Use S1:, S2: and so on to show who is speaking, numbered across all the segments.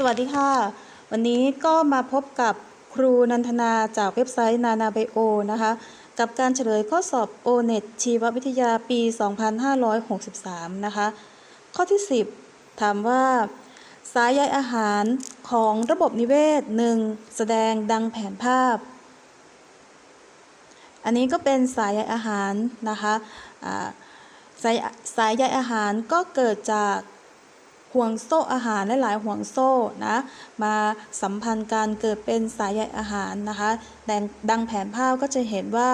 S1: สวัสดีค่ะ วันนี้ก็มาพบกับครูนันทนาจากเว็บไซต์นานาไบโอนะคะ กับการเฉลยข้อสอบ o n e t ชีววิทยาปี 2563 นะคะ ข้อที่ 10 ถามว่า สายใยอาหารของระบบนิเวศ 1 แสดงดังแผนภาพ อันนี้ก็เป็นสายใยอาหารนะคะอ่าสายสายใยอาหารก็เกิดจาก ห่วงโซ่อาหารและหลายห่วงโซ่นะมาสัมพันธ์กันเกิดเป็นสายใยอาหารนะคะดงดังแผนภาพก็จะเห็นว่า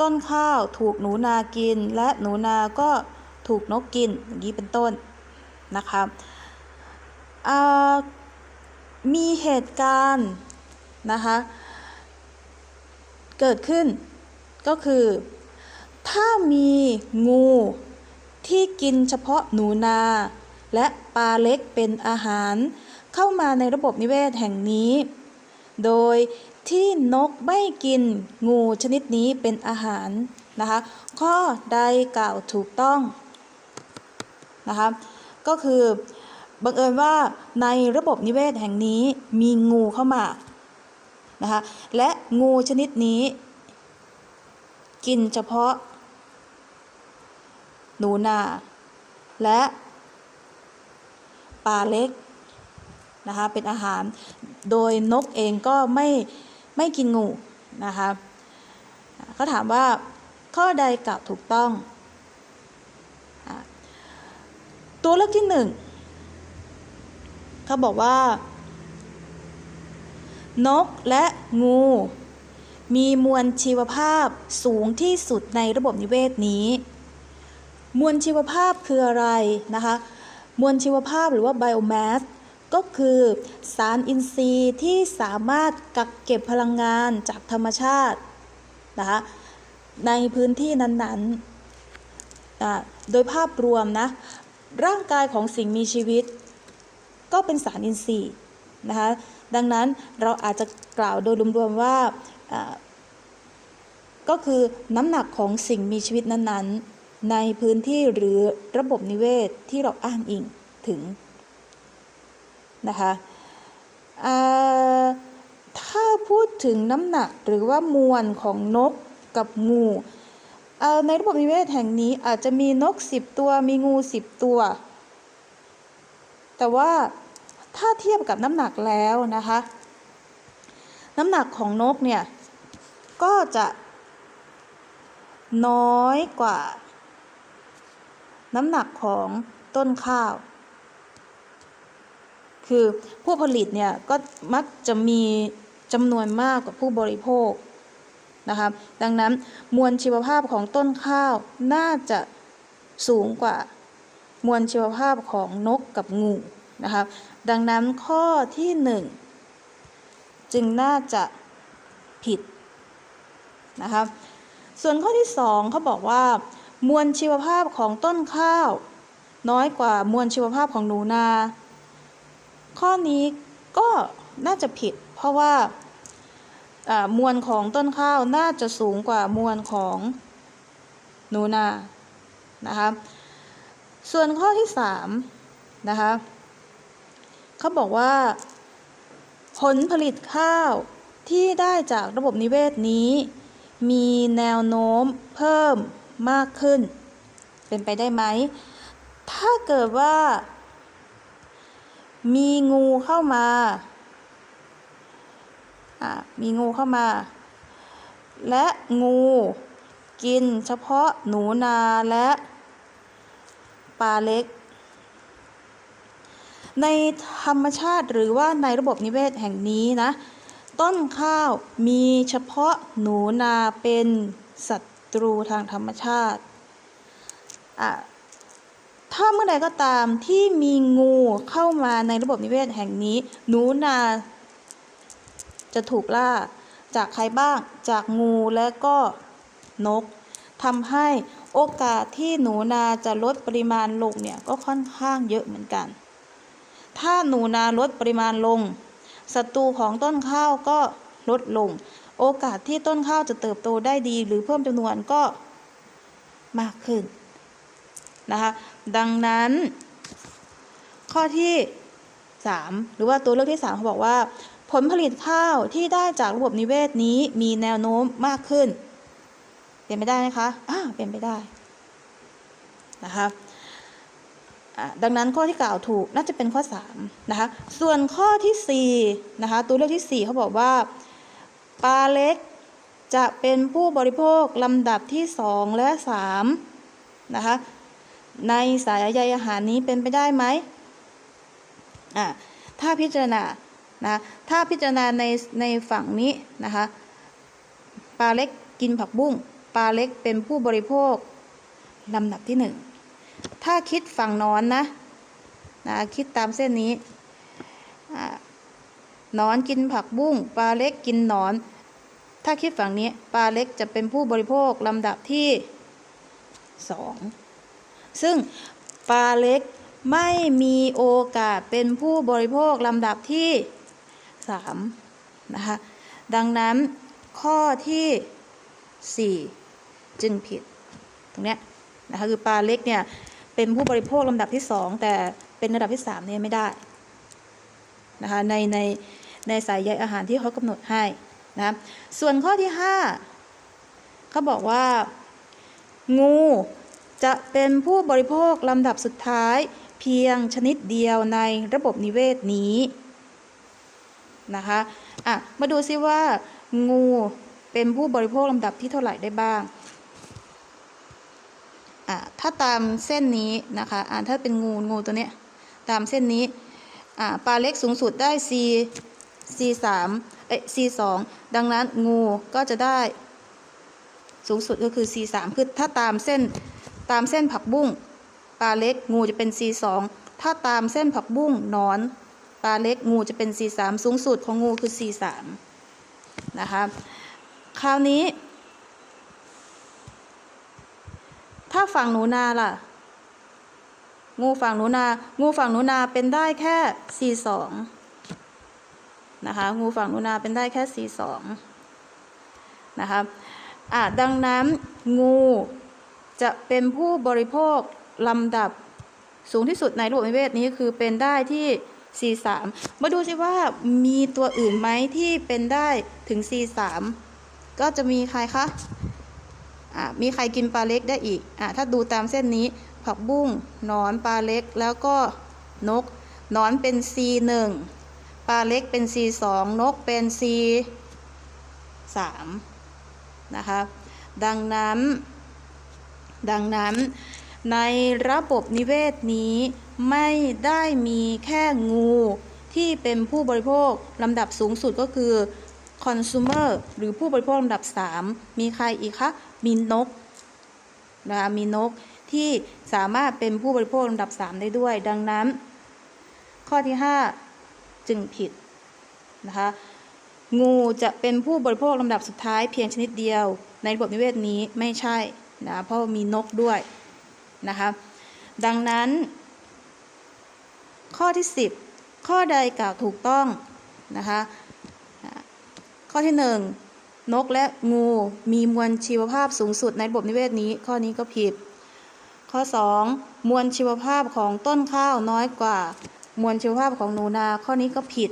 S1: ต้นข้าวถูกหนูนากิน และหนูนาก็ถูกนกกินอย่างนี้เป็นต้นนะคะมีเหตุการณ์นะคะเกิดขึ้นก็คือ ถ้ามีงู ที่กินเฉพาะหนูนา และปลาเล็กเป็นอาหาร เข้ามาในระบบนิเวศแห่งนี้ โดยที่นกไม่กินงูชนิดนี้เป็นอาหารนะคะ ข้อใดกล่าวถูกต้องนะคะก็คือบังเอิญว่าในระบบนิเวศแห่งนี้มีงูเข้ามานะคะและงูชนิดนี้ กินเฉพาะ หนูนา และปลาเล็กนะคะเป็นอาหาร โดยนกเองก็ไม่ไม่กินงูนะคะเขาถามว่าข้อใดกล่าวถูกต้อง ตัวเลือกที่หนึ่งเขาบอกว่า นกและงู มีมวลชีวภาพสูงที่สุดในระบบนิเวศนี้ มวลชีวภาพคืออะไรนะคะ มวลชีวภาพหรือว่าไบโอแมสก็คือสารอินทรีย์ที่สามารถกักเก็บพลังงานจากธรรมชาตินะคะในพื้นที่นั้นๆ โดยภาพรวมนะ ร่างกายของสิ่งมีชีวิต ก็เป็นสารอินทรีย์นะคะดังนั้นเราอาจจะกล่าวโดยรวมๆว่าอ่าก็คือน้ำหนักของสิ่งมีชีวิตนั้นๆ ในพื้นที่หรือระบบนิเวศที่เราอ้างอิงถึงนะคะถ้าพูดถึงน้ำหนักหรือว่ามวลของนกกับงูในระบบนิเวศแห่งนี้อาจจะมีนก 10 ตัวมีงู 10 ตัว แต่ว่าถ้าเทียบกับน้ำหนักแล้วนะคะ น้ำหนักของนกเนี่ย ก็จะน้อยกว่า น้ำหนักของต้นข้าว คือผู้ผลิตเนี่ยก็มักจะมีจำนวนมากกว่าผู้บริโภคนะคะดังนั้นมวลชีวภาพของต้นข้าวน่าจะสูงกว่ามวลชีวภาพของนกกับงูนะคะดังนั้นข้อที่หนึ่งจึงน่าจะผิดนะคะส่วนข้อที่สองเขาบอกว่า มวลชีวภาพของต้นข้าว น้อยกว่ามวลชีวภาพของหนูนา ข้อนี้ก็น่าจะผิด เพราะว่ามวลของต้นข้าวน่าจะสูงกว่ามวลของหนูนานะคะส่วนข้อที่สามนะคะเขาบอกว่า ผลผลิตข้าวที่ได้จากระบบนิเวศนี้ มีแนวโน้มเพิ่ม มากขึ้น เป็นไปได้ไหม ถ้าเกิดว่า มีงูเข้ามาอะมีงูเข้ามา และงูกินเฉพาะหนูนาและปลาเล็ก ในธรรมชาติหรือว่าในระบบนิเวศแห่งนี้นะ ต้นข้าวมีเฉพาะหนูนาเป็นศั ตรูทางธรรมชาติอะถ้าเมื่อใดก็ตามที่มีงูเข้ามาในระบบนิเวศแห่งนี้ หนูนา จะถูกล่า จากใครบ้าง จากงูและก็นกทำให้โอกาสที่หนูนาจะลดปริมาณลงเนี่ยก็ค่อนข้างเยอะเหมือนกัน ถ้าหนูนาลดปริมาณลงศัตรูของต้นข้าวก็ลดลง โอกาสที่ต้นข้าวจะเติบโตได้ดี หรือเพิ่มจำนวนก็มากขึ้นนะคะดังนั้น ข้อที่ 3 หรือว่าตัวเลือกที่ 3 เขาบอกว่า ผลผลิตข้าวที่ได้จากระบบนิเวศนี้มีแนวโน้มมากขึ้น เป็นไปได้ไหมคะอ่าเป็นไปได้นะคะดังนั้นข้อที่กล่าวถูกน่าจะเป็นข้อ 3 นะคะ ส่วนข้อทีสี่4นะคะตัวเลือกที่ 4 เขาบอกว่า ปลาเล็กจะเป็นผู้บริโภคลำดับที่ 2 และ 3 นะคะ ในสายใยอาหารนี้เป็นไปได้ไหมอ่าถ้าพิจารณานะถ้าพิจารณาในในฝั่งนี้นะคะปลาเล็กกินผักบุ้งปลาเล็กเป็นผู้บริโภคลำดับที่หนึ่งถ้าคิดฝั่งนอนนะนะคิดตามเส้นนี้านอนกินผักบุ้งปลาเล็กกินหนอน ถ้าคิดฝั่งนี้ปลาเล็กจะเป็นผู้บริโภคลำดับที่สองซึ่งปลาเล็กไม่มีโอกาสเป็นผู้บริโภคลำดับที่ 3 นะคะ ดังนั้นข้อที่ 4 จึงผิด ตรงเนี้ยนะคะคือปลาเล็กเนี่ยเป็นผู้บริโภคลำดับที่ 2 แต่เป็นระดับที่ 3 เนี่ยไม่ได้นะคะในใน ในสายใยอาหารที่เขากำหนดให้นะส่วนข้อที่ 5เขาบอกว่า งูจะเป็นผู้บริโภคลำดับสุดท้ายเพียงชนิดเดียวในระบบนิเวศนี้นะคะอะมาดูซิว่า งูเป็นผู้บริโภคลำดับที่เท่าไหร่ได้บ้างอะถ้าตามเส้นนี้นะคะอะถ้าเป็นงูงูตัวเนี้ยตามเส้นนี้อะปลาเล็กสูงสุดได้ C C 3เอ้ C 2ดังนั้นงูก็จะได้สูงสุดก็คือ C 3คือถ้าตามเส้นตามเส้นผักบุ้งปลาเล็กงูจะเป็น C 2ถ้าตามเส้นผักบุ้งนอนปลาเล็กงูจะเป็น C 3สูงสุดของงูคือ C 3นะคะคราวนี้ ถ้าฝั่งหนูนาล่ะ งูฝั่งหนูนา งูฝั่งหนูนาเป็นได้แค่ C 2 นะคะ งูฝั่งนูนาเป็นได้แค่ C 2 นะคะอะดังนั้นงูจะเป็นผู้บริโภคลำดับสูงที่สุดในระบบนิเวศนี้คือเป็นได้ที่ C3 มาดูสิว่ามีตัวอื่นไหมที่เป็นได้ถึง C3 ก็จะมีใครคะอะมีใครกินปลาเล็กได้อีกอะถ้าดูตามเส้นนี้ผักบุ้งนอนปลาเล็กแล้วก็นกนอนเป็น C1 ปลาเล็กเป็น C2 นกเป็น C3 นะคะดังนั้น ดังนั้น ในระบบนิเวศนี้ไม่ได้มีแค่งูที่เป็นผู้บริโภคลำดับสูงสุดก็คือ consumer หรือผู้บริโภคลำดับ 3 มีใครอีกคะ มีนกนะคะมีนกที่สามารถเป็นผู้บริโภคลำดับ 3 ได้ด้วย ดังนั้น ข้อที่ 5 จึงผิดนะคะงูจะเป็นผู้บริโภคลำดับสุดท้ายเพียงชนิดเดียว ในระบบนิเวศนี้ไม่ใช่นะเพราะมีนกด้วยนะคะดังนั้น ข้อที่ 10 ข้อใดกล่าวถูกต้องนะคะข้อที่ 1 นกและงูมีมวลชีวภาพสูงสุดในระบบนิเวศนี้ ข้อนี้ก็ผิด ข้อ 2 มวลชีวภาพของต้นข้าวน้อยกว่า มวลชีวภาพของหนูนาข้อนี้ก็ผิด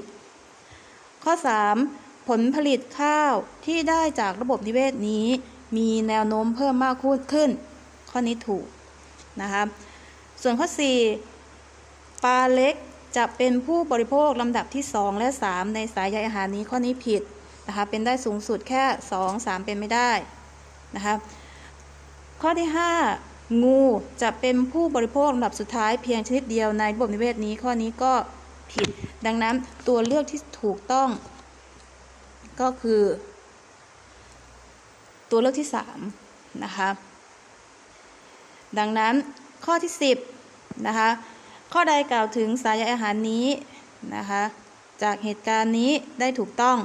S1: ข้อ 3 ผลผลิตข้าวที่ได้จากระบบนิเวศนี้ มีแนวโน้มเพิ่มมากขึ้น ข้อนี้ถูกนะคะส่วนข้อ 4 ปลาเล็กจะเป็นผู้บริโภคลำดับที่ 2 และ 3 ในสายใยอาหารนี้ข้อนี้ผิดนะคะเป็นได้สูงสุดแค่ 2 3 เป็นไม่ได้นะคะข้อที่ 5 งูจะเป็นผู้บริโภคลำดับสุดท้ายเพียงชนิดเดียวในระบบนิเวศนี้ข้อนี้ก็ผิด ดังนั้นตัวเลือกที่ถูกต้อง ก็คือ ตัวเลือกที่3นะคะดังนั้นข้อที่ 10นะคะข้อใดกล่าวถึงสายใยอาหารนี้นะคะจากเหตุการณ์นี้ได้ถูกต้อง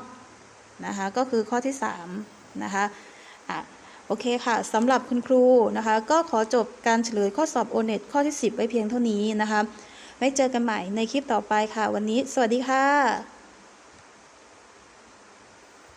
S1: นะคะก็คือข้อที่3นะคะอะ โอเคค่ะสำหรับคุณครูนะคะ ก็ขอจบการเฉลยข้อสอบโอเน็ตข้อที่ 10 ไว้เพียงเท่านี้นะคะไว้เจอกันใหม่ในคลิปต่อไปค่ะ วันนี้ สวัสดีค่ะ